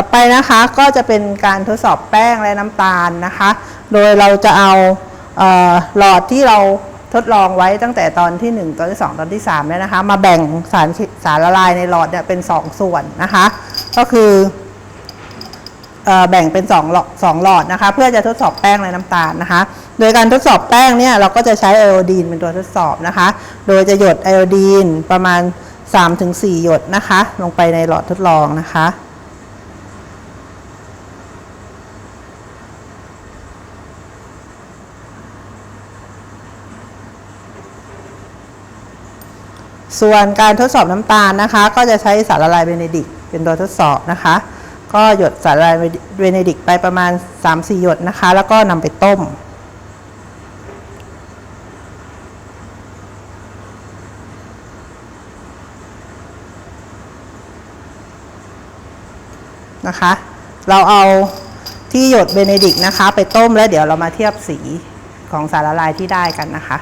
ต่อไปนะคะก็จะเป็นการทดสอบแป้งและน้ำตาลนะคะ โดยเราจะเอาเออหลอดที่เราทดลองไว้ตั้งแต่ตอนที่ 1 ตอนที่ 2 ตอนที่3เนี่ยนะคะ มาแบ่งสารสารละลายในหลอดเนี่ยเป็น 2 ส่วนนะคะ ก็คืออแบ่งเป็น2หลอดสองหลอดนะคะ เพื่อจะทดสอบแป้งและน้ำตาลนะคะ โดยการทดสอบแป้งเนี่ยเราก็จะใช้ไอโอดีนเป็นตัวทดสอบนะคะ โดยจะหยดไอโอดีนประมาณ 3-4 หยดนะคะ ลงไปในหลอดทดลองนะคะ ส่วนการทดสอบน้ำตาลนะคะ ก็จะใช้สารละลายเบเนดิกเป็นตัวทดสอบนะคะ ก็หยดสารละลายเบเนดิกไปประมาณ 3-4 หยดนะคะ แล้วก็นำไปต้ม นะคะ เราเอาที่หยดเบเนดิกนะคะ ไปต้มแล้วเดี๋ยวเรามาเทียบสีของสารละลายที่ได้กันนะคะ